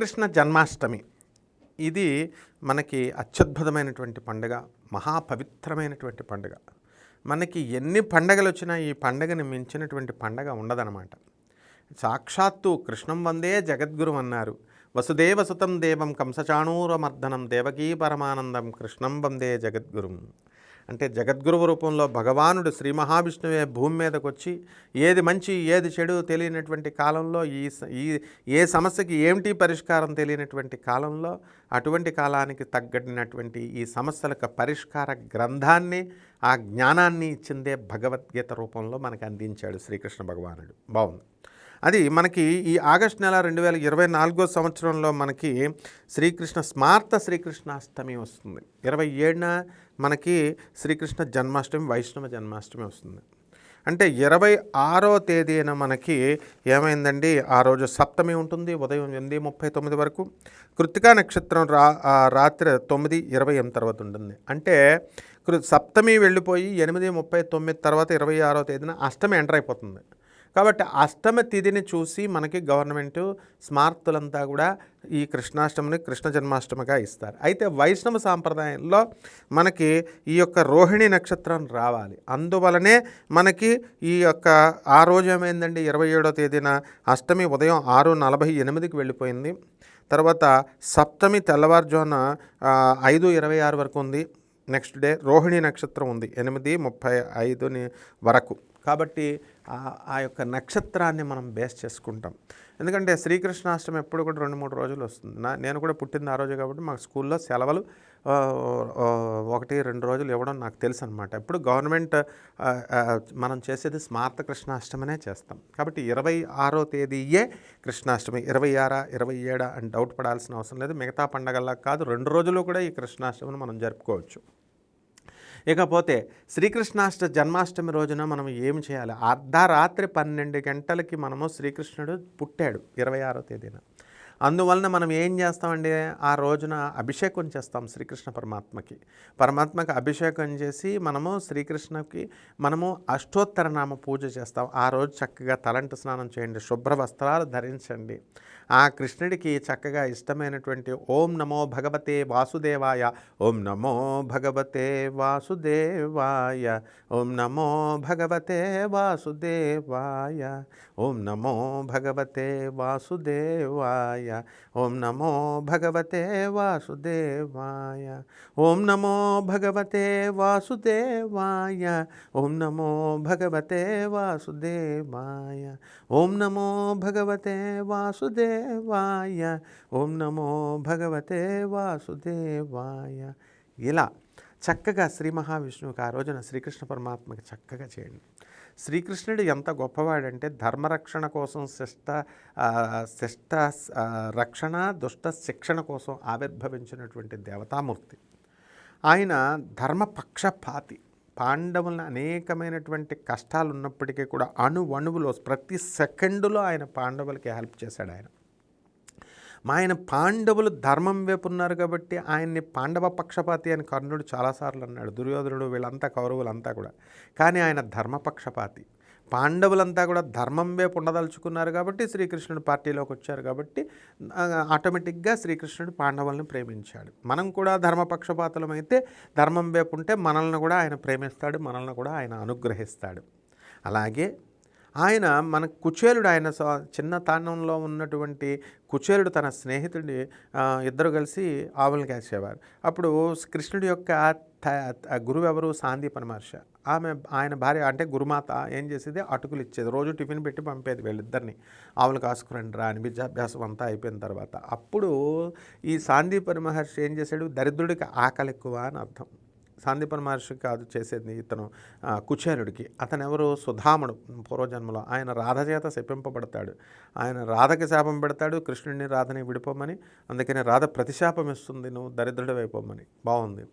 శ్రీకృష్ణ జన్మాష్టమి. ఇది మనకి అత్యద్భుతమైనటువంటి పండుగ మహాపవిత్రమైనటువంటి పండుగ. మనకి ఎన్ని పండగలు వచ్చినా ఈ పండగని మించినటువంటి పండగ ఉండదనమాట సాక్షాత్తు కృష్ణం వందే జగద్గురు అన్నారు. వసుదేవ సుతం దేవం కంసచాణూరమర్దనం దేవకీ పరమానందం కృష్ణం వందే జగద్గురుం. అంటే జగద్గురువు రూపంలో భగవానుడు శ్రీ మహావిష్ణువే భూమి మీదకి వచ్చి ఏది మంచి ఏది చెడు తెలియనటువంటి కాలంలో ఈ ఈ ఏ సమస్యకి ఏమిటి పరిష్కారం తెలియనటువంటి కాలంలో అటువంటి కాలానికి తగ్గడినటువంటి ఈ సమస్యలకు పరిష్కార గ్రంథాన్ని ఆ జ్ఞానాన్ని ఇచ్చిందే భగవద్గీత రూపంలో మనకు అందించాడు శ్రీకృష్ణ భగవానుడు. బాగుంది. అది మనకి ఈ ఆగస్ట్ నెల రెండు వేల ఇరవై నాలుగో సంవత్సరంలో మనకి శ్రీకృష్ణ స్మార్త శ్రీకృష్ణాష్టమి వస్తుంది. ఇరవై ఏడున మనకి శ్రీకృష్ణ జన్మాష్టమి వైష్ణవ జన్మాష్టమి వస్తుంది. అంటే ఇరవై ఆరో తేదీన మనకి ఏమైందండి? ఆ రోజు సప్తమి ఉంటుంది ఉదయం ఎనిమిది ముప్పై తొమ్మిది వరకు. కృతికా నక్షత్రం రా రాత్రి తొమ్మిది ఇరవై ఎనిమిది తర్వాత ఉంటుంది. అంటే సప్తమి వెళ్ళిపోయి ఎనిమిది ముప్పై తొమ్మిది తర్వాత ఇరవై ఆరో తేదీన అష్టమి ఎంటర్ అయిపోతుంది. కాబట్టి అష్టమ తిథిని చూసి మనకి గవర్నమెంట్ స్మార్తులంతా కూడా ఈ కృష్ణాష్టమిని కృష్ణ జన్మాష్టమిగా ఇస్తారు. అయితే వైష్ణవ సాంప్రదాయంలో మనకి ఈ యొక్క రోహిణి నక్షత్రం రావాలి. అందువలనే మనకి ఈ యొక్క ఆ రోజు ఏమైందండి? ఇరవై ఏడో తేదీన అష్టమి ఉదయం ఆరు నలభై ఎనిమిదికి వెళ్ళిపోయింది. తర్వాత సప్తమి తెల్లవారుజామున ఐదు ఇరవై ఆరు వరకు ఉంది. నెక్స్ట్ డే రోహిణి నక్షత్రం ఉంది. ఎనిమిది ముప్పై ఐదుని వరకు. కాబట్టి ఆ- యొక్క నక్షత్రాన్ని మనం బేస్ చేసుకుంటాం. ఎందుకంటే శ్రీకృష్ణాష్టమి ఎప్పుడు కూడా రెండు మూడు రోజులు వస్తుంది. నా నేను కూడా పుట్టింది ఆ రోజు కాబట్టి మాకు స్కూల్లో సెలవులు ఒకటి రెండు రోజులు ఇవ్వడం నాకు తెలుసు అనమాట ఎప్పుడు గవర్నమెంట్ మనం చేసేది స్మార్త కృష్ణాష్టమినే చేస్తాం. కాబట్టి ఇరవై ఆరో తేదీయే కృష్ణాష్టమి. ఇరవై ఆరా ఇరవై ఏడా అని డౌట్ పడాల్సిన అవసరం లేదు. మిగతా పండగల్లా కాదు రెండు రోజులు కూడా ఈ కృష్ణాష్టమిని మనం జరుపుకోవచ్చు. ఇకపోతే శ్రీకృష్ణాష్ట జన్మాష్టమి రోజున మనం ఏం చేయాలి? అర్ధరాత్రి పన్నెండు గంటలకి మనము శ్రీకృష్ణుడు పుట్టాడు ఇరవై ఆరో తేదీన. అందువలన మనం ఏం చేస్తామండి? ఆ రోజున అభిషేకం చేస్తాం శ్రీకృష్ణ పరమాత్మకి. పరమాత్మకి అభిషేకం చేసి మనము శ్రీకృష్ణకి మనము అష్టోత్తర నామ పూజ చేస్తాం. ఆ రోజు చక్కగా తలంటు స్నానం చేయండి శుభ్ర వస్త్రాలు ధరించండి. ఆ కృష్ణుడికి చక్కగా ఇష్టమైనటువంటి ఓం నమో భగవతే వాసుదేవాయ ఓం నమో భగవతే వాసుదేవాయ ఓం నమో భగవతే వాసుదేవాయ ఓం నమో భగవతే వాసుదేవాయ ఓం నమో భగవతే వాసుదేవాయ ఓం నమో భగవతే వాసుదేవాయ ఓం నమో భగవతే వాసుదేవాయ ఓం నమో భగవతే వాసుదేవాయ. ఓం నమో భగవతే వాసుదేవాయ. ఇలా చక్కగా శ్రీ మహావిష్ణువుకి ఆ రోజున శ్రీకృష్ణ పరమాత్మకి చక్కగా చేయండి. శ్రీకృష్ణుడు ఎంత గొప్పవాడంటే ధర్మరక్షణ కోసం శిష్ట శిష్ట రక్షణ దుష్ట శిక్షణ కోసం ఆవిర్భవించినటువంటి దేవతామూర్తి. ఆయన ధర్మపక్షపాతి. పాండవులను అనేకమైనటువంటి కష్టాలు ఉన్నప్పటికీ కూడా అణు అణువులో ప్రతి సెకండులో ఆయన పాండవులకి హెల్ప్ చేశాడు ఆయన. ఆయన పాండవులు ధర్మం వైపు ఉన్నారు కాబట్టి ఆయన్ని పాండవ పక్షపాతి అని కర్ణుడు చాలాసార్లు అన్నాడు. దుర్యోధనుడు వీళ్ళంతా కౌరవులంతా కూడా. కానీ ఆయన ధర్మపక్షపాతి పాండవులంతా కూడా ధర్మం వైపు ఉండదలుచుకున్నారు కాబట్టి శ్రీకృష్ణుడు పార్టీలోకి వచ్చారు కాబట్టి ఆటోమేటిక్గా శ్రీకృష్ణుడు పాండవులను ప్రేమించాడు. మనం కూడా ధర్మపక్షపాతలం అయితే ధర్మం వైపు ఉంటే మనల్ని కూడా ఆయన ప్రేమిస్తాడు మనల్ని కూడా ఆయన అనుగ్రహిస్తాడు. అలాగే ఆయన మన కుచేలుడు ఆయన స- చిన్న తాండంలో ఉన్నటువంటి కుచేలుడు తన స్నేహితుడి ఇద్దరు కలిసి ఆవులను కాసేవారు. అప్పుడు కృష్ణుడి యొక్క త- గురువు ఎవరు? సాందీపన మహర్షి ఆమె ఆయన భార్య అంటే గురుమాత ఏం చేసేది? అటుకులు ఇచ్చేది. రోజు టిఫిన్ పెట్టి పంపేది వీళ్ళిద్దరిని. ఆవులు కాసుకురండి రా అని విద్యాభ్యాసం అంతా అయిపోయిన తర్వాత. అప్పుడు ఈ సాందీపని మహర్షి ఏం చేశాడు? దరిద్రుడికి ఆకలి ఎక్కువ అని అర్థం. సాందీపన మహర్షి కాదు చేసేది ఇతను ఆ, కుచేలుడికి అతను ఎవరు సుధాముడు. పూర్వజన్మలో ఆయన రాధ చేత శపింపబడతాడు. ఆయన రాధకి శాపం పెడతాడు కృష్ణుడిని రాధని విడిపోమని అందుకని రాధ ప్రతిశాపం ఇస్తుంది నువ్వు దరిద్రుడు అయిపోమని బాగుంది.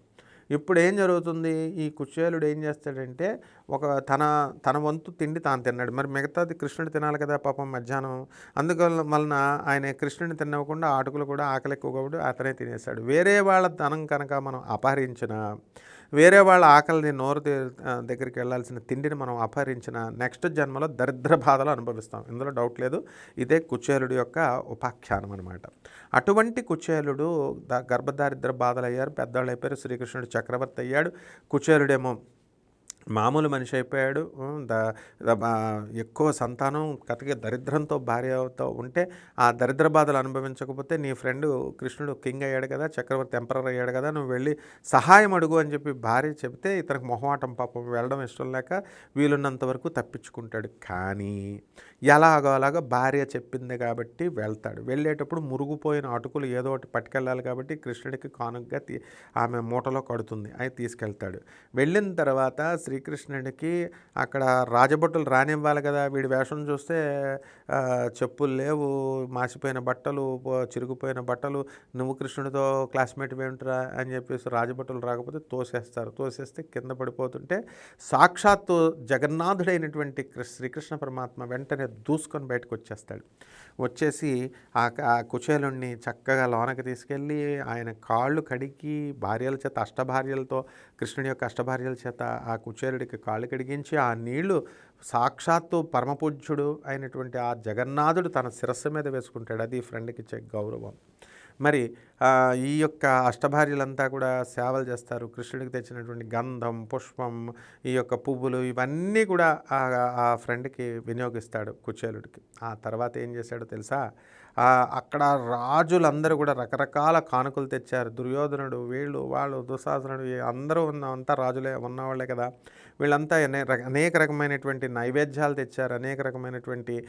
ఇప్పుడు ఏం జరుగుతుంది? ఈ కుచేలుడు ఏం చేస్తాడంటే ఒక తన తన వంతు తిండి తాను తిన్నాడు. మరి మిగతాది కృష్ణుడు తినాలి కదా పాపం మధ్యాహ్నం. అందువల్ల వలన ఆయన కృష్ణుడిని తినకుండా ఆటుకులు కూడా ఆకలి ఎక్కువ కాబట్టి అతనే తినేశాడు వేరే వాళ్ళ ధనం కనుక మనం అపహరించిన వేరే వాళ్ళ ఆకలిని నోరు దగ్గరికి వెళ్ళాల్సిన తిండిని మనం అపహరించిన నెక్స్ట్ జన్మలో దరిద్ర బాధలు అనుభవిస్తాం. ఇందులో డౌట్ లేదు. ఇదే కుచేలుడి యొక్క ఉపాఖ్యానం అనమాట అటువంటి కుచేలుడు గర్భదారిద్ర బాధలు అయ్యారు పెద్దవాళ్ళు అయిపోయారు శ్రీకృష్ణుడు చక్రవర్తి అయ్యాడు. కుచేలుడేమో మామూలు మనిషి అయిపోయాడు. ద ఎక్కువ సంతానం కథకి దరిద్రంతో భార్యతో ఉంటే ఆ దరిద్ర బాధలు అనుభవించకపోతే నీ ఫ్రెండ్ కృష్ణుడు కింగ్ అయ్యాడు కదా చక్రవర్తి ఎంపరర్ అయ్యాడు కదా నువ్వు వెళ్ళి సహాయం అడుగు అని చెప్పి భార్య చెబితే ఇతనికి మొహమాటం పాపం వెళ్ళడం ఇష్టం లేక వీలున్నంత వరకు తప్పించుకుంటాడు. కానీ ఎలాగో అలాగో భార్య చెప్పింది కాబట్టి వెళ్తాడు. వెళ్ళేటప్పుడు మురుగుపోయిన అటుకులు ఏదో ఒకటి పట్టుకెళ్ళాలి కాబట్టి కృష్ణుడికి కానుకగా తీ ఆమె మూటలో కడుతుంది. అవి తీసుకెళ్తాడు. వెళ్ళిన తర్వాత శ్రీ శ్రీకృష్ణుడికి అక్కడ రాజభటులు రానివ్వాలి కదా వీడి వేషం చూస్తే చెప్పులు లేవు మాసిపోయిన బట్టలు చిరిగిపోయిన బట్టలు నువ్వు కృష్ణుడితో క్లాస్మేట్ ఏమిట్రా అని చెప్పేసి రాజభటులు రాకపోతే తోసేస్తారు. తోసేస్తే కింద పడిపోతుంటే సాక్షాత్తు జగన్నాథుడైనటువంటి శ్రీకృష్ణ పరమాత్మ వెంటనే దూసుకొని బయటకు వచ్చేస్తాడు. వచ్చేసి ఆ ఆ కుచేలుణ్ణి చక్కగా లోనకి తీసుకెళ్ళి ఆయన కాళ్ళు కడిగి భార్యల చేత అష్టభార్యలతో కృష్ణుడి యొక్క అష్టభార్యల చేత ఆ కుచేలుడికి కాళ్ళు కడిగించి ఆ నీళ్ళు సాక్షాత్తు పరమపూజ్యుడు అయినటువంటి ఆ జగన్నాథుడు తన శిరస్సు మీద వేసుకుంటాడు. అది ఫ్రెండ్కి ఇచ్చే గౌరవం. మరి ఈ యొక్క అష్టభార్యలంతా కూడా సేవలు చేస్తారు. కృష్ణుడికి తెచ్చినటువంటి గంధం పుష్పం ఈ యొక్క పువ్వులు ఇవన్నీ కూడా ఆ ఫ్రెండ్కి వినియోగిస్తాడు కుచేలుడికి. ఆ తర్వాత ఏం చేశాడో తెలుసా? అక్కడ రాజులందరూ కూడా రకరకాల కానుకలు తెచ్చారు. దుర్యోధనుడు వీళ్ళు వాళ్ళు దుశాసనుడు అందరూ ఉన్న అంతా రాజులే ఉన్నవాళ్ళే కదా. వీళ్ళంతా అనే రక- అనేక రకమైనటువంటి నైవేద్యాలు తెచ్చారు. అనేక రకమైనటువంటి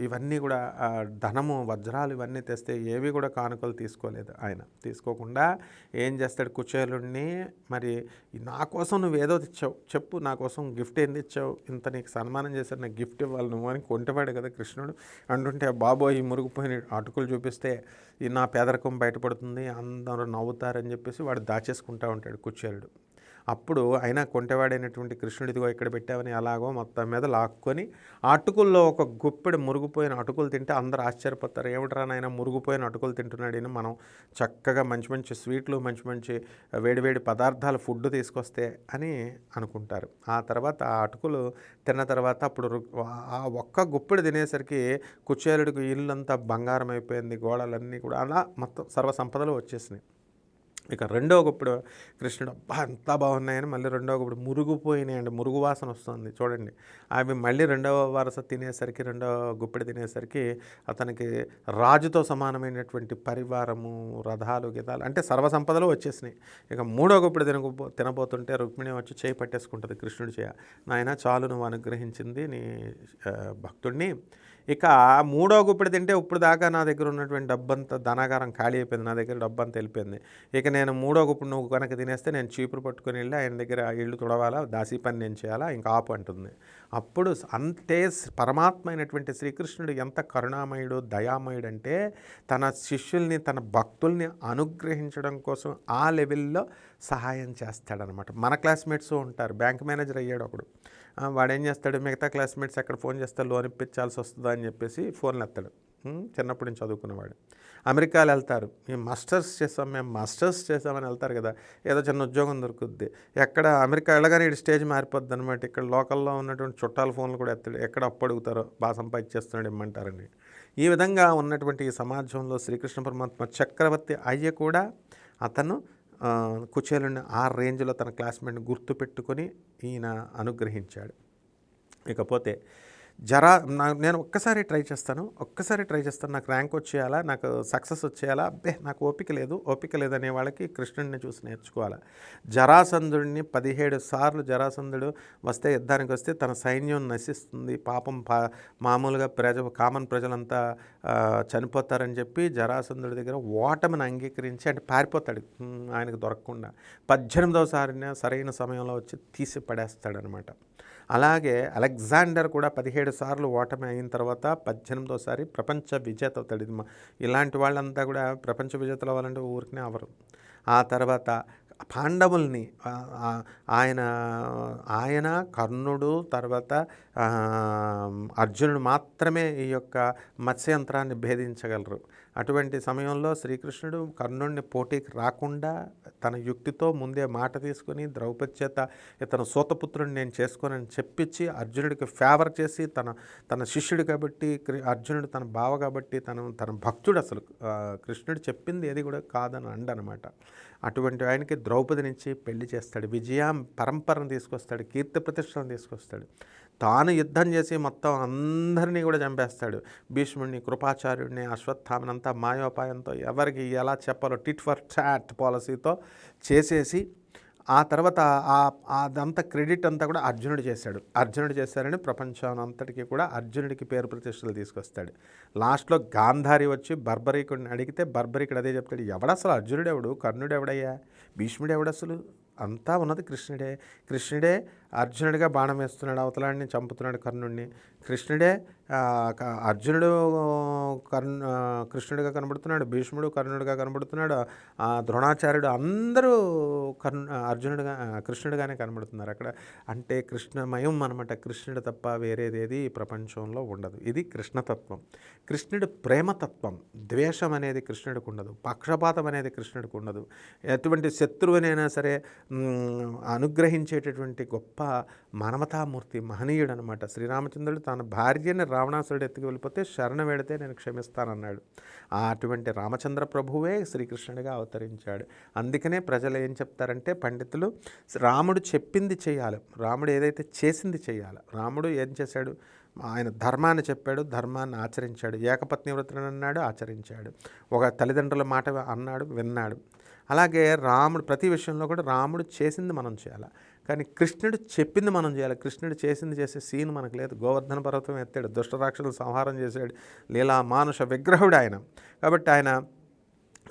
ఇవన్నీ కూడా ధనము వజ్రాలు ఇవన్నీ తెస్తే ఏవి కూడా కానుకలు తీసుకోలేదు ఆయన. తీసుకోకుండా ఏం చేస్తాడు? కుచేలుడిని మరి నా కోసం నువ్వు ఏదో తెచ్చావు. చెప్పు నా కోసం గిఫ్ట్ ఏంది ఇచ్చావు ఇంత నీకు సన్మానం చేశారు నాకు గిఫ్ట్ ఇవ్వాలి నువ్వు అని కొంటవాడు కదా కృష్ణుడు. అంటుంటే బాబోయ్ ఈ మురుగుపోయిన అటుకులు చూపిస్తే ఈ నా పేదరికం బయటపడుతుంది అందరూ నవ్వుతారని చెప్పేసి వాడు దాచేసుకుంటా ఉంటాడు కుచేలుడు అప్పుడు అయినా కొంటెవాడైనటువంటి కృష్ణుడు ఇదిగో ఇక్కడ పెట్టావని అలాగో మొత్తం మీద లాక్కొని అటుకుల్లో ఒక గుప్పెడు మురుగుపోయిన అటుకులు తింటే అందరూ ఆశ్చర్యపోతారు. ఏమిట్రా నాయన మురుగుపోయిన అటుకులు తింటున్నాడని మనం చక్కగా మంచి మంచి స్వీట్లు మంచి మంచి వేడివేడి పదార్థాలు ఫుడ్ తీసుకొస్తే అని అనుకుంటారు. ఆ తర్వాత ఆ అటుకులు తిన్న తర్వాత అప్పుడు ఆ ఒక్క గుప్పెడు తినేసరికి కుచేలుడికి ఇల్లంతా బంగారం అయిపోయింది గోడలన్నీ కూడా అలా మొత్తం సర్వ సంపదలు వచ్చేసినాయి. ఇక రెండో గుప్పుడు కృష్ణుడు అబ్బా అంతా బాగున్నాయని మళ్ళీ రెండో ఒకప్పుడు మురుగుపోయినాయి అండి మురుగు వాసన వస్తుంది చూడండి. అవి మళ్ళీ రెండవ వరుస తినేసరికి రెండవ గుప్పిడి తినేసరికి అతనికి రాజుతో సమానమైనటువంటి పరివారము రథాలు గీతాలు అంటే సర్వసంపదలు వచ్చేసినాయి. ఇక మూడో గుప్పిడి తినకపో తినబోతుంటే రుక్మిణి వచ్చి చేయి పట్టేసుకుంటుంది కృష్ణుడి చేయ. నాయన చాలు నువ్వు అనుగ్రహించింది నీ భక్తుణ్ణి. భక్తుడిని ఇక మూడో గుప్పిడి తింటే ఇప్పుడు దాకా నా దగ్గర ఉన్నటువంటి డబ్బంతా ధనాగారం ఖాళీ అయిపోయింది. నా దగ్గర డబ్బంతా వెళ్ళిపోయింది. ఇక నేను మూడో గుప్పుడు నువ్వు కనుక తినేస్తే నేను చీపురు పట్టుకుని వెళ్ళి ఆయన దగ్గర ఇల్లు తుడవాలా దాసి పని నేను చేయాలా ఇంకా ఆపు అంటుంది. అప్పుడు అంతే స్- పరమాత్మ అయినటువంటి శ్రీకృష్ణుడు ఎంత కరుణామయుడు దయామయుడు అంటే తన శిష్యుల్ని తన భక్తుల్ని అనుగ్రహించడం కోసం ఆ లెవెల్లో సహాయం చేస్తాడనమాట. మన క్లాస్మేట్స్ ఉంటారు. బ్యాంక్ మేనేజర్ అయ్యాడు ఒకడు. వాడేం చేస్తాడు మిగతా క్లాస్మేట్స్ ఎక్కడ ఫోన్ చేస్తే లోన్ ఇప్పించాల్సి వస్తుందా అని చెప్పేసి ఫోన్లు ఎత్తాడు. చిన్నప్పటి నుంచి చదువుకున్నవాడు. అమెరికాలో వెళ్తారు. మేము మాస్టర్స్ చేసాం మేము మాస్టర్స్ చేసామని వెళ్తారు కదా ఏదో చిన్న ఉద్యోగం దొరుకుద్ది. ఎక్కడ అమెరికా వెళ్ళగానే ఇటు స్టేజ్ మారిపోద్ది అనమాట ఇక్కడ లోకల్లో ఉన్నటువంటి చుట్టాల ఫోన్లు కూడా ఎత్తాడు. ఎక్కడ అప్పు అడుగుతారో బాగా సంపాదించేస్తున్నాడు ఇమ్మంటారని. ఈ విధంగా ఉన్నటువంటి ఈ సమాజంలో శ్రీకృష్ణ పరమాత్మ చక్రవర్తి అయ్య కూడా అతను కుచేలుని ఆ రేంజ్లో తన క్లాస్మేట్ని గుర్తుపెట్టుకొని ఈయన అనుగ్రహించాడు. ఇకపోతే జరా నా నేను ఒక్కసారి ట్రై చేస్తాను. ఒక్కసారి ట్రై చేస్తాను. నాకు ర్యాంక్ వచ్చేయాలా? నాకు సక్సెస్ వచ్చేయాలా? అబ్బే నాకు ఓపిక లేదు. ఓపిక లేదనే వాళ్ళకి కృష్ణుడిని చూసి నేర్చుకోవాలా? జరాసంధుడిని పదిహేడు సార్లు జరాసంధుడు వస్తే యుద్ధానికి వస్తే తన సైన్యం నశిస్తుంది. పాపం పా మామూలుగా ప్రజ కామన్ ప్రజలంతా చనిపోతారని చెప్పి జరాసంధుడి దగ్గర ఓటమిని అంగీకరించి అంటే పారిపోతాడు. ఆయనకు దొరకకుండా. పద్దెనిమిదవసారిన సరైన సమయంలో వచ్చి తీసి పడేస్తాడనమాట అలాగే అలెగ్జాండర్ కూడా పదిహేడు సార్లు ఓటమి అయిన తర్వాత పద్దెనిమిదోసారి ప్రపంచ విజేత అవుతాడు ఇది ఇలాంటి వాళ్ళంతా కూడా ప్రపంచ విజేతలు అవ్వాలంటే ఊరికనే అవ్వరు. ఆ తర్వాత పాండవుల్ని ఆయన ఆయన కర్ణుడు తర్వాత అర్జునుడు మాత్రమే ఈ యొక్క మత్స్యంత్రాన్ని భేదించగలరు. అటువంటి సమయంలో శ్రీకృష్ణుడు కర్ణుడిని పోటీకి రాకుండా తన యుక్తితో ముందే మాట తీసుకొని ద్రౌపది చేత ఇతను సూతపుత్రుని నేను చేసుకోనని చెప్పించి అర్జునుడికి ఫేవర్ చేసి తన తన శిష్యుడు కాబట్టి అర్జునుడు తన బావ కాబట్టి తను తన భక్తుడు అసలు కృష్ణుడు చెప్పింది ఏది కూడా కాదని అండనమాట అటువంటి ఆయనకి ద్రౌపది నుంచి పెళ్ళి చేస్తాడు. విజయం పరంపరను తీసుకొస్తాడు. కీర్తి ప్రతిష్టలను తీసుకొస్తాడు. తాను యుద్ధం చేసి మొత్తం అందరినీ కూడా చంపేస్తాడు. భీష్ముడిని కృపాచార్యుడిని అశ్వత్థామనంతా మాయోపాయంతో ఎవరికి ఎలా చెప్పాలో టిట్ ఫర్ చాట్ పాలసీతో చేసేసి ఆ తర్వాత ఆ అదంతా క్రెడిట్ అంతా కూడా అర్జునుడు చేశాడు. అర్జునుడు చేశారని ప్రపంచం అంతటికి కూడా అర్జునుడికి పేరు ప్రతిష్టలు తీసుకొస్తాడు. లాస్ట్లో గాంధారి వచ్చి బర్బరీకుడిని అడిగితే బర్బరీకుడు అదే చెప్తాడు ఎవడసలు అర్జునుడు ఎవడు? కర్ణుడు ఎవడయ్యా భీష్ముడు ఎవడసలు అంతా ఉన్నది కృష్ణుడే. కృష్ణుడే అర్జునుడిగా బాణం వేస్తున్నాడు అవతలాడిని చంపుతున్నాడు కర్ణుడిని. కృష్ణుడే అర్జునుడు కర్ణ కృష్ణుడిగా కనబడుతున్నాడు భీష్ముడు కర్ణుడిగా కనబడుతున్నాడు ఆ, ద్రోణాచార్యుడు అందరూ కర్ణ అర్జునుడిగా కృష్ణుడిగానే కనబడుతున్నారు అక్కడ. అంటే కృష్ణమయం అనమాట కృష్ణుడు తప్ప వేరేదేది ప్రపంచంలో ఉండదు. ఇది కృష్ణతత్వం. కృష్ణుడు ప్రేమతత్వం. ద్వేషం అనేది కృష్ణుడికి ఉండదు. పక్షపాతం అనేది కృష్ణుడికి ఉండదు. ఎటువంటి శత్రువునైనా సరే అనుగ్రహించేటటువంటి గొప్ప మానవతామూర్తి మహనీయుడు అనమాట శ్రీరామచంద్రుడు తన భార్యని రావణాసురుడు ఎత్తుకు వెళ్ళిపోతే శరణ వేడితే నేను క్షమిస్తానన్నాడు. ఆ అటువంటి రామచంద్ర ప్రభువే శ్రీకృష్ణుడిగా అవతరించాడు. అందుకనే ప్రజలు ఏం చెప్తారంటే పండితులు రాముడు చెప్పింది చేయాలి. రాముడు ఏదైతే చేసింది చేయాలి. రాముడు ఏం చేశాడు? ఆయన ధర్మాన్ని చెప్పాడు ధర్మాన్ని ఆచరించాడు. ఏకపత్ని వ్రతులను అన్నాడు ఆచరించాడు. ఒక తల్లిదండ్రుల మాట అన్నాడు విన్నాడు. అలాగే రాముడు ప్రతి విషయంలో కూడా రాముడు చేసింది మనం చేయాలి. కానీ కృష్ణుడు చెప్పింది మనం చేయాలి. కృష్ణుడు చేసింది చేసే సీన్ మనకు లేదు. గోవర్ధన పర్వతం ఎత్తాడు. దుష్టరాక్షసులు సంహారం చేశాడు. లీలా మానుష విగ్రహుడు ఆయన. కాబట్టి ఆయన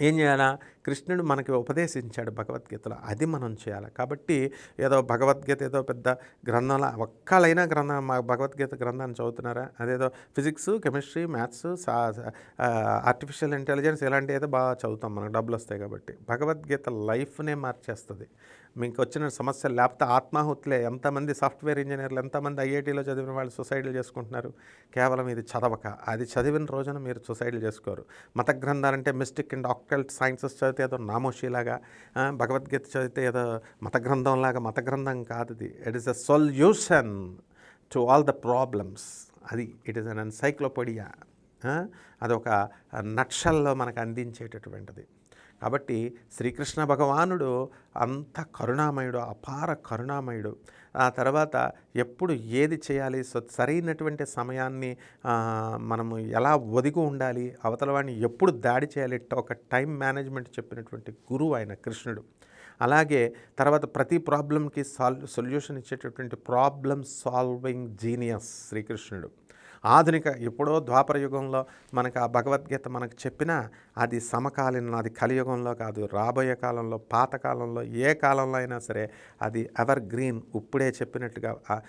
ఏం చేయాలా? కృష్ణుడు మనకి ఉపదేశించాడు భగవద్గీతలో. అది మనం చేయాలి. కాబట్టి ఏదో భగవద్గీత ఏదో పెద్ద గ్రంథంలో ఒక్కలైనా గ్రంథం మా భగవద్గీత గ్రంథాన్ని చదువుతున్నారా? అదేదో ఫిజిక్స్ కెమిస్ట్రీ మ్యాథ్స్ సా ఆర్టిఫిషియల్ ఇంటెలిజెన్స్ ఇలాంటి ఏదో బాగా చదువుతాం మనకు డబ్బులు వస్తాయి కాబట్టి. భగవద్గీత లైఫ్నే మార్చేస్తుంది. మీకు వచ్చిన సమస్యలు లేకపోతే ఆత్మాహుతులే ఎంతమంది సాఫ్ట్వేర్ ఇంజనీర్లు ఎంతమంది ఐఐటీలో చదివిన వాళ్ళు సొసైటీలు చేసుకుంటున్నారు? కేవలం ఇది చదవక అది చదివిన రోజున మీరు సొసైటీలు చేసుకోరు. మత గ్రంథాలంటే మిస్టిక్ అండ్ ఆక్టల్ట్ సైన్సెస్ చదివితే ఏదో నామోషిలాగా భగవద్గీత చదివితే ఏదో మత గ్రంథంలాగా మత గ్రంథం కాదు ఇది. It is a solution to all the problems అది ఇట్ ఈస్ అన్ ఎన్సైక్లోపీడియా అదొక నక్షల్లో మనకు అందించేటటువంటిది. కాబట్టి శ్రీకృష్ణ భగవానుడు అంత కరుణామయుడు అపార కరుణామయుడు. ఆ తర్వాత ఎప్పుడు ఏది చేయాలి సరైనటువంటి సమయాన్ని మనము ఎలా ఒదిగి ఉండాలి అవతల వాడిని ఎప్పుడు దాడి చేయాలి ఒక టైం మేనేజ్మెంట్ చెప్పినటువంటి గురువు ఆయన కృష్ణుడు. అలాగే తర్వాత ప్రతి ప్రాబ్లంకి సాల్వ్ సొల్యూషన్ ఇచ్చేటటువంటి ప్రాబ్లం సాల్వింగ్ జీనియస్ శ్రీకృష్ణుడు. ఆధునిక ఎప్పుడో ద్వాపర యుగంలో మనకు ఆ భగవద్గీత మనకు చెప్పినా అది సమకాలీన అది కలియుగంలో కాదు రాబోయే కాలంలో పాతకాలంలో ఏ కాలంలో అయినా సరే అది ఎవర్ గ్రీన్ ఇప్పుడే చెప్పినట్టుగా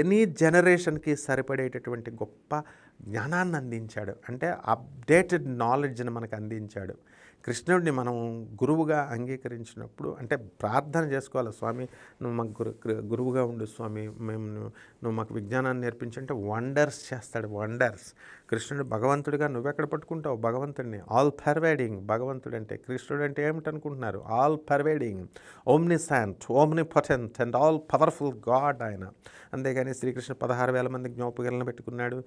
ఎనీ జనరేషన్కి సరిపడేటటువంటి గొప్ప జ్ఞానాన్ని అందించాడు. అంటే అప్డేటెడ్ నాలెడ్జ్ని మనకు అందించాడు. కృష్ణుడిని మనం గురువుగా అంగీకరించినప్పుడు అంటే ప్రార్థన చేసుకోవాలి. స్వామి నువ్వు మాకు గురు గురువుగా ఉండు స్వామి. మేము నువ్వు మాకు విజ్ఞానాన్ని నేర్పించంటే వండర్స్ చేస్తాడు. వండర్స్. కృష్ణుడు భగవంతుడిగా నువ్వెక్కడ పట్టుకుంటావు? భగవంతుడిని. ఆల్ పర్వేడింగ్ భగవంతుడు అంటే కృష్ణుడు అంటే ఏమిటనుకుంటున్నారు? All pervading omniscient omnipotent and all powerful god ఆయన. అంతేగాని శ్రీకృష్ణ పదహారు వేల మంది జ్ఞాపకాలను పెట్టుకున్నాడు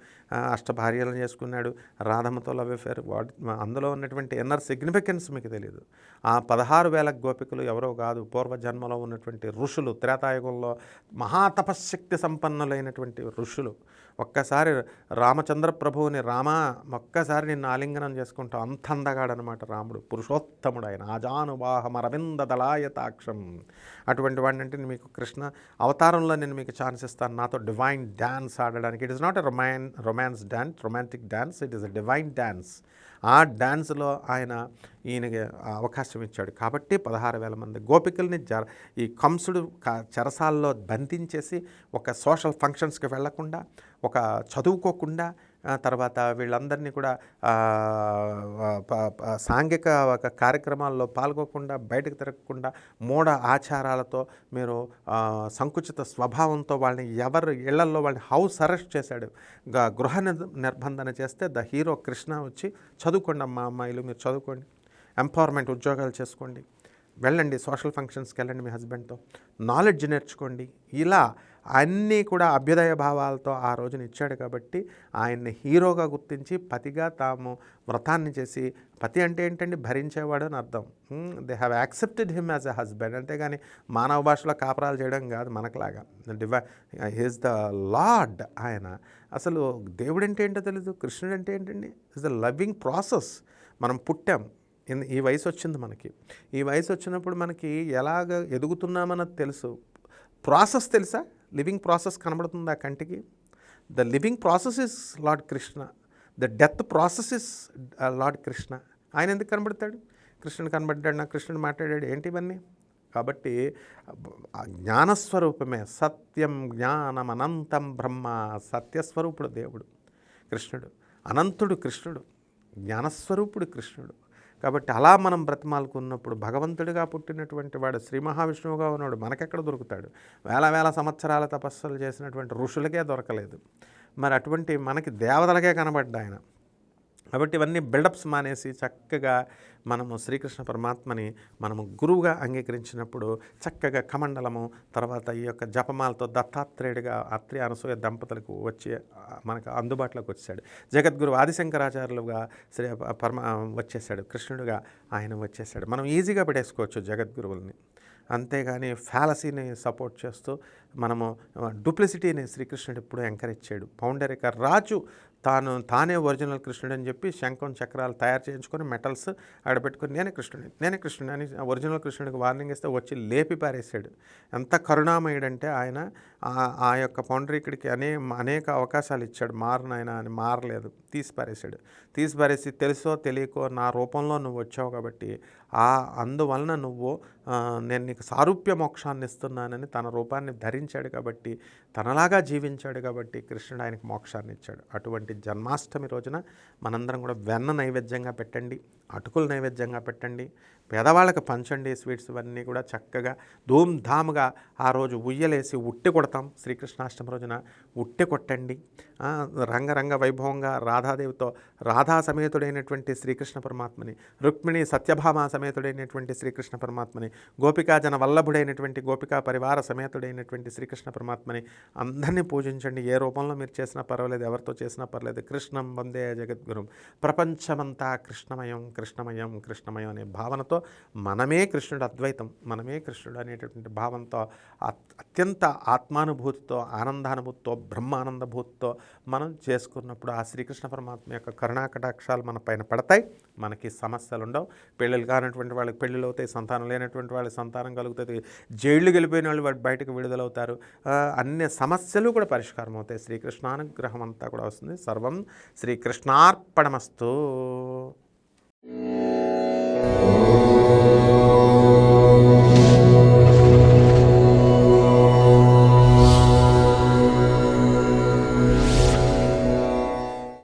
అష్టభార్యలను చేసుకున్నాడు రాధమ్మతో లవ్ అఫేర్ వాటి అందులో ఉన్నటువంటి ఎన్నర్ సిగ్నిఫికెన్స్ మీకు తెలియదు ఆ పదహారు వేల గోపికలు ఎవరో కాదు పూర్వజన్మలో ఉన్నటువంటి ఋషులు త్రేతాయుగంలో మహాతపశక్తి సంపన్నులైనటువంటి ఋషులు. ఒక్కసారి రామచంద్ర ప్రభువుని రామ ఒక్కసారి నిన్ను ఆలింగనం చేసుకుంటావు. అంత అందగాడనమాట రాముడు. పురుషోత్తముడు ఆయన. ఆజానువాహం అరవింద దళాయతాక్షం. అటువంటి వాడిని అంటే నేను మీకు కృష్ణ అవతారంలో నేను మీకు ఛాన్స్ ఇస్తాను. నాతో డివైన్ డ్యాన్స్ ఆడడానికి. It is not a roman romance dance romantic dance it is a divine dance ఆ డ్యాన్స్లో ఆయన ఈయనకి అవకాశం ఇచ్చాడు. కాబట్టి పదహారు వేల మంది గోపికల్ని జర ఈ కంసుడు చెరసాల్లో బంధించేసి ఒక సోషల్ ఫంక్షన్స్కి వెళ్ళకుండా ఒక చదువుకోకుండా తర్వాత వీళ్ళందరినీ కూడా సాంఘిక ఒక కార్యక్రమాల్లో పాల్గొకుండా బయటకు తిరగకుండా మూఢ ఆచారాలతో మీరు సంకుచిత స్వభావంతో వాళ్ళని ఎవరు ఇళ్ళల్లో వాళ్ళని హౌస్ అరెస్ట్ చేశాడు. గృహ నిర్- నిర్బంధన చేస్తే ద హీరో కృష్ణ వచ్చి చదువుకోండి అమ్మా అమ్మాయిలు మీరు చదువుకోండి. ఎంపవర్మెంట్ ఉద్యోగాలు చేసుకోండి. వెళ్ళండి సోషల్ ఫంక్షన్స్కి వెళ్ళండి మీ హస్బెండ్తో. నాలెడ్జ్ నేర్చుకోండి. ఇలా అన్నీ కూడా అభ్యుదయ భావాలతో ఆ రోజున ఇచ్చాడు కాబట్టి ఆయన్ని హీరోగా గుర్తించి పతిగా తాము వ్రతాన్ని చేసి పతి అంటే ఏంటండి? భరించేవాడు అని అర్థం. They have accepted him as a husband అంతేగాని మానవ భాషలో కాపురాలు చేయడం కాదు మనకులాగా. డివై హీస్ ద లార్డ్ ఆయన. అసలు దేవుడు అంటే ఏంటో తెలీదు కృష్ణుడు అంటే ఏంటండి? ఇస్ ద లవింగ్ ప్రాసెస్ మనం పుట్టాం. ఇన్- ఈ వయసు వచ్చింది మనకి. ఈ వయసు వచ్చినప్పుడు మనకి ఎలాగ ఎదుగుతున్నామన్నది తెలుసు. ప్రాసెస్ తెలుసా? లివింగ్ ప్రాసెస్ కనబడుతుంది ఆ కంటికి. The living process is lord Krishna. The death process is lord Krishna. ఆయన ఎందుకు కనబడతాడు? కృష్ణుడు కనబడ్డాడు నా కృష్ణుడు మాట్లాడాడు. ఏంటి ఇవన్నీ? కాబట్టి జ్ఞానస్వరూపమే. సత్యం జ్ఞానం అనంతం బ్రహ్మ సత్యస్వరూపుడు దేవుడు కృష్ణుడు. అనంతుడు కృష్ణుడు జ్ఞానస్వరూపుడు కృష్ణుడు. కాబట్టి అలా మనం బ్రతిమాలుకున్నప్పుడు భగవంతుడిగా పుట్టినటువంటి వాడు శ్రీ మహావిష్ణువుగా ఉన్నాడు మనకెక్కడ దొరుకుతాడు? వేల వేల సంవత్సరాల తపస్సులు చేసినటువంటి ఋషులకే దొరకలేదు. మరి అటువంటి మనకి దేవతలకే కనబడ్డాయన. కాబట్టి ఇవన్నీ బిల్డప్స్ మానేసి చక్కగా మనము శ్రీకృష్ణ పరమాత్మని మనము గురువుగా అంగీకరించినప్పుడు చక్కగా కమండలము తర్వాత ఈ యొక్క జపమాలతో దత్తాత్రేయుడిగా అత్రి అనసూయ దంపతులకు వచ్చి మనకు అందుబాటులోకి వచ్చాడు. జగద్గురు ఆదిశంకరాచార్యులుగా శ్రీ పరమ వచ్చేసాడు కృష్ణుడుగా ఆయన వచ్చేసాడు మనం ఈజీగా పడేసుకోవచ్చు జగద్గురువుల్ని. అంతేగాని ఫ్యాలసీని సపోర్ట్ చేస్తూ మనము డూప్లిసిటీని శ్రీకృష్ణుడు ఎప్పుడూ ఎంకరేజ్ చేయడు. పౌండరిక రాజు తాను తానే ఒరిజినల్ కృష్ణుడు అని చెప్పి శంఖం చక్రాలు తయారు చేయించుకొని మెటల్స్ ఆడ పెట్టుకుని నేనే కృష్ణుడి నేనే కృష్ణుడు అని ఒరిజినల్ కృష్ణుడికి వార్నింగ్ ఇస్తే వచ్చి లేపి పారేశాడు. ఎంత కరుణామయుడంటే ఆయన ఆ- యొక్క పౌండరీకుడికి అనే అనేక అవకాశాలు ఇచ్చాడు. మారునాయన అని మారలేదు. తీసి పారేశాడు. తీసి పారేసి తెలుసో తెలియకో నా రూపంలో నువ్వు వచ్చావు కాబట్టి ఆ అందువలన నువ్వు నేను నీకు సారూప్య మోక్షాన్ని ఇస్తున్నానని తన రూపాన్ని ధరించాడు కాబట్టి తనలాగా జీవించాడు కాబట్టి కృష్ణుడు ఆయనకు మోక్షాన్ని ఇచ్చాడు. అటువంటి జన్మాష్టమి రోజున మనందరం కూడా వెన్న నైవేద్యంగా పెట్టండి అటుకులు నైవేద్యంగా పెట్టండి పేదవాళ్ళకి పంచండి స్వీట్స్ ఇవన్నీ కూడా చక్కగా ధూమ్ధామ్గా ఆ రోజు ఉయ్యలేసి ఉట్టి కొడతాం. శ్రీకృష్ణాష్టమి రోజున ఉట్టి కొట్టండి. రంగరంగ వైభవంగా రాధాదేవితో రాధా సమేతుడైనటువంటి శ్రీకృష్ణ పరమాత్మని రుక్మిణి సత్యభామ సమేతుడైనటువంటి శ్రీకృష్ణ పరమాత్మని గోపికా జన వల్లభుడైనటువంటి గోపికా పరివార సమేతుడైనటువంటి శ్రీకృష్ణ పరమాత్మని అందరినీ పూజించండి. ఏ రూపంలో మీరు చేసినా పర్వాలేదు ఎవరితో చేసినా పర్లేదు కృష్ణం వందే జగద్గురం. ప్రపంచమంతా కృష్ణమయం కృష్ణమయం కృష్ణమయం అనే భావనతో మనమే కృష్ణుడు అద్వైతం మనమే కృష్ణుడు అనేటటువంటి భావంతో అత్యంత ఆత్మానుభూతితో ఆనందానుభూతితో బ్రహ్మానందభూతితో మనం చేసుకున్నప్పుడు ఆ శ్రీకృష్ణ పరమాత్మ యొక్క కరుణాకటాక్షాలు మన పైన పడతాయి. మనకి సమస్యలు ఉండవు పెళ్ళిళ్ళు కానటువంటి వాళ్ళకి పెళ్ళిళ్ళు అవుతాయి సంతానం లేనటువంటి వాళ్ళకి సంతానం కలుగుతుంది. జైళ్ళు గెలిపోయిన వాళ్ళు బయటకు విడుదలవుతారు. అన్ని సమస్యలు కూడా పరిష్కారం అవుతాయి. శ్రీకృష్ణానుగ్రహం అంతా కూడా వస్తుంది. సర్వం శ్రీకృష్ణార్పణమస్తు.